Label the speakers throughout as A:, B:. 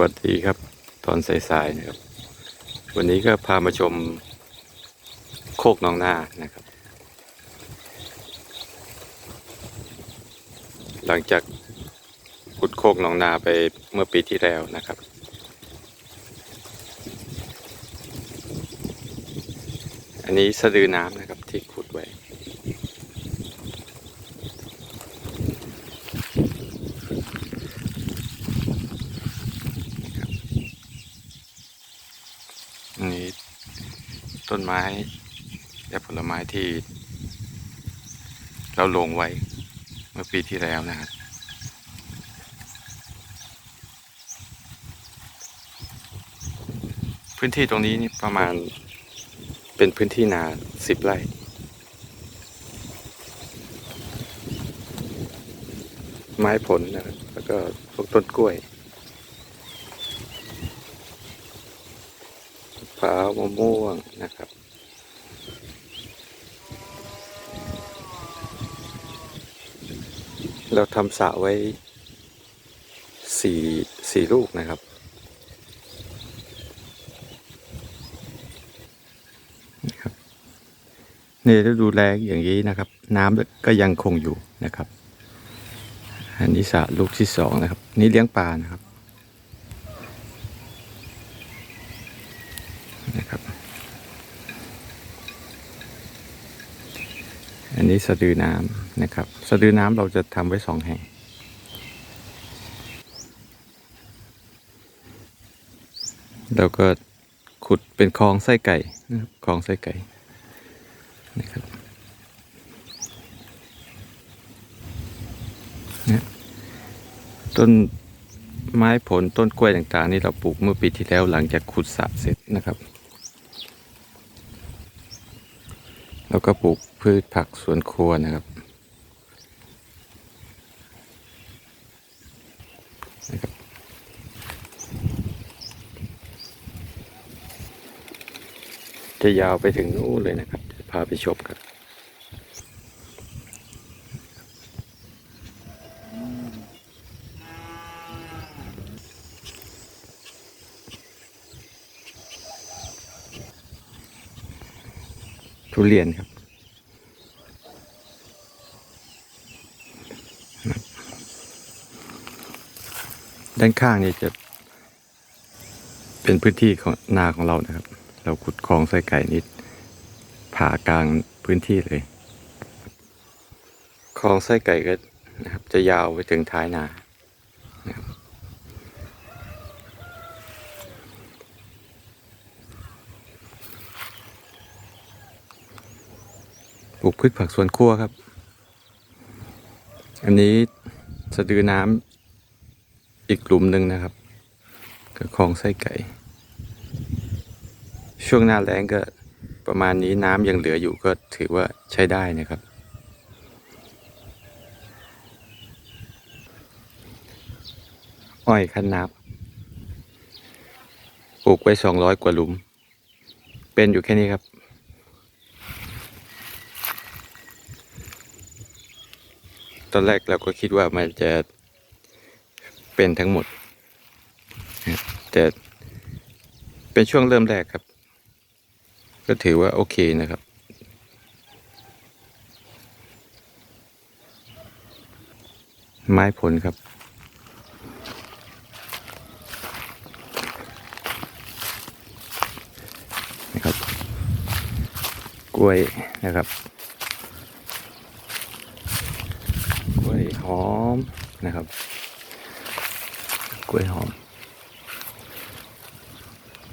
A: วัสดีครับ ตอนสายๆนะครับ วันนี้ก็พามาชมโคกหนองนานะครับ หลังจากขุดโคกหนองนาไปเมื่อปีที่แล้วนะครับ อันนี้สะดือน้ำนะครับที่ขุดไว้ อันนี้ ต้นไม้ และผลไม้ที่ เราลงไว้เมื่อปีที่แล้วนะครับพื้นที่ตรงนี้นี่ประมาณเป็นพื้นที่นาสิบไร่ไม้ผลนะครับแล้วก็พวกต้นกล้วย มะพ ร้าวมะม่วงนะครับ เราทำสระไว้สี่สี่ลูกนะครับนะครับนี่ฤดูแล้งอย่างนี้นะครับ น้ำก็ยังคงอยู่นะครับ อันนี้สระลูกที่สองนะครับ นี่เลี้ยงปลานะครับ นะครับ อันนี้สะดือน้ำนะครับ สะดือน้ำเราจะทำไว้สองแห่งเราก็ขุดเป็นคลองไส้ไก่นะครับคลองไส้ไก่นะครับนี่ยต้นไม้ผลต้นกล้วยต่างๆ นี่เราปลูกเมื่อปีที่แล้วหลังจากขุดสระเสร็จนะครับ แล้วก็ปลูกพืชผักสวนครัวนะครับนะครับจะยาวไปถึงนู้นเลยนะครับจะพาไปชมครั ทุเรียนครับ ด้านข้างนี่จะ เป็นพื้นที่ของนาของเรานะครับ เราขุดคลองไส้ไก่นิด ผ่ากลางพื้นที่เลยคลองไส้ไก่ก็นะครับจะยาวไปถึงท้ายนานะครับ ปลูกพืชผักสวนครัวครับ อันนี้สะดือน้ำอีกกลุ่มหนึ่งนะครับกับคลองไส้ไก่ ช่วงหน้าแล้งก็ประมาณนี้น้ำยังเหลืออยู่ก็ถือว่าใช้ได้นะครับ อ้อยคั้นนาบปลูกไว้สองร้อยกว่าหลุม เป็นอยู่แค่นี้ครับ ตอนแรกเราก็คิดว่ามันจะเป็นทั้งหมด แต่เป็นช่วงเริ่มแรกครับ ก็ถือว่าโอเคนะครับ ไม้ผลครับนะครับ กล้วยนะครับ กล้วยหอม นะครับ กล้วยหอม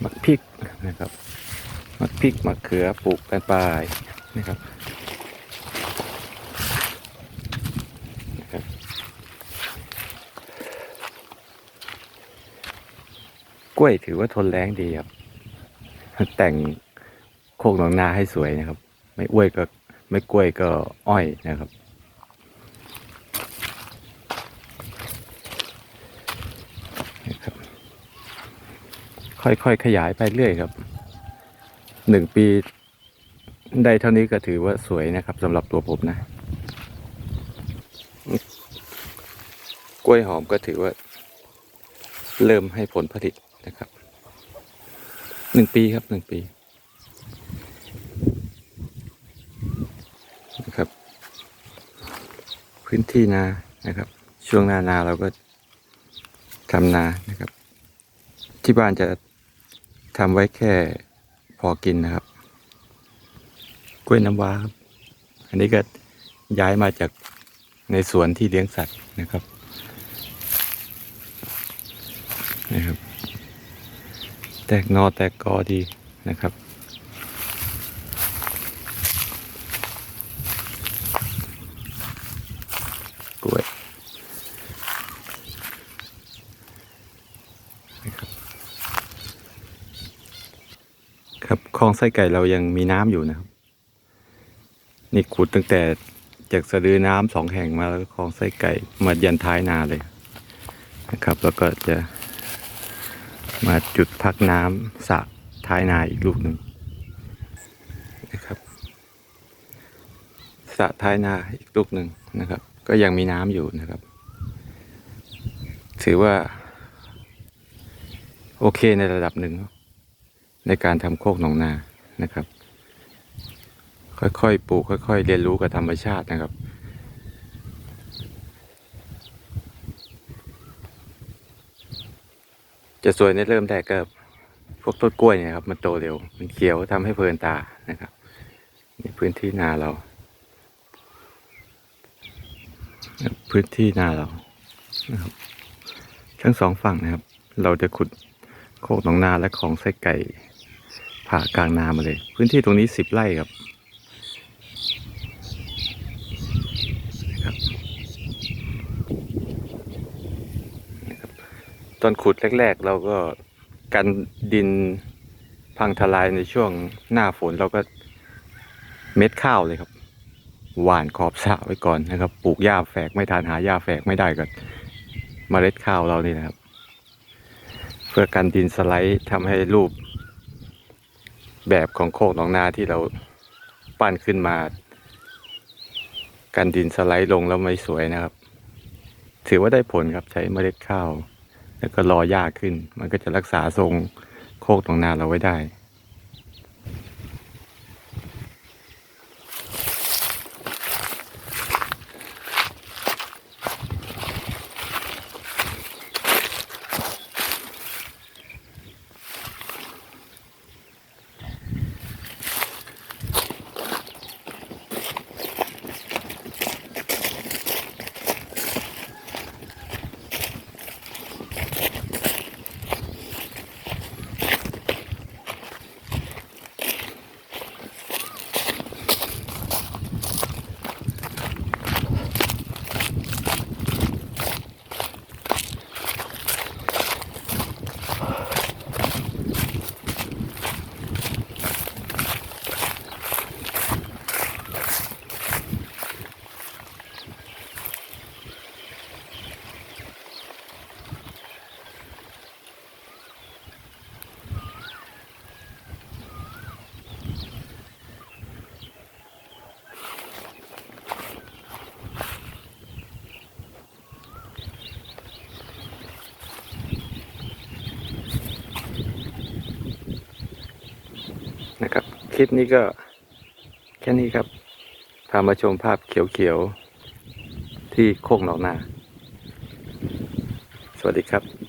A: มะพริกนะครับมะพริกมะเขือปลูกปลายนะครับนะครับ กล้วยถือว่าทนแรงดีครับ แต่งโคกหนองนาให้สวยนะครับ ไม่อ้วยก็ไม่กล้วยก็อ้อยนะครับ ค่อยๆขยายไปเรื่อยครับหนึ่งปีได้เท่านี้ก็ถือว่าสวยนะครับสำหรับตัวผมนะ กล้วยหอมก็ถือว่า เริ่มให้ผลผลิตนะครับหนึ่งปีครับหนึ่งปีนะครับ พื้นที่นานะครับ ช่วงนานาเราก็ทำนานะครับ ที่บ้านจะ ทำไว้แค่พอกินนะครับ กล้วยน้ำว้าครับ อันนี้ก็ย้ายมาจากในสวนที่เลี้ยงสัตว์นะครับนะครับ แตกนอแตกกอดีนะครับ กล้วยนะครับ คลองไส้ไก่เรายังมีน้ำอยู่นะครับ นี่ขุดตั้งแต่จากสะดือน้ำสองแห่งมาแล้วคลองไส้ไก่มายันท้ายนาเลยนะครับ แล้วก็จะมาจุดพักน้ำสระท้ายนาอีกลูกหนึ่งนะครับสระท้ายนาอีกลูกหนึ่งนะครับ ก็ยังมีน้ำอยู่นะครับ ถือว่า โอเคในระดับหนึ่ง ในการทำโคกหนองนานะครับ ค่อยๆปลูกค่อย ๆ เรียนรู้กับธรรมชาตินะครับ จะสวยในเริ่มแรกก็พวกต้นกล้วยเนี่ยครับ มันโตเร็ว มันเขียวทำให้เพลินตานะครับในพื้นที่นาเรา พื้นที่นาเรานะครับทั้งสองฝั่งนะครับ เราจะขุดโคกหนองนาและของไส้ไก่ ผ่ากลางนามาเลย พื้นที่ตรงนี้สิบไร่ครับตอนขุดแรก ๆ เราก็กันดินพังทลายในช่วงหน้าฝนเราก็เม็ดข้าวเลยครับหว่านขอบสระไว้ก่อนนะครับ ปลูกหญ้าแฝกไม่ทานหาหญ้าแฝกไม่ได้ก็เมล็ดข้าวเรานี่นะครับ เพื่อกันดินสไลด์ทำให้รูป แบบของโคกหนองนาที่เราปั้นขึ้นมา กันดินสไลด์ลงแล้วไม่สวยนะครับ ถือว่าได้ผลครับใช้เมล็ดข้าว แล้วก็รอหญ้าขึ้น มันก็จะรักษาทรงโคกตองนาเราไว้ได้ นะครับ คลิปนี้ก็แค่นี้ครับ พามาชมภาพเขียวๆ ที่โคกหนองนา สวัสดีครับ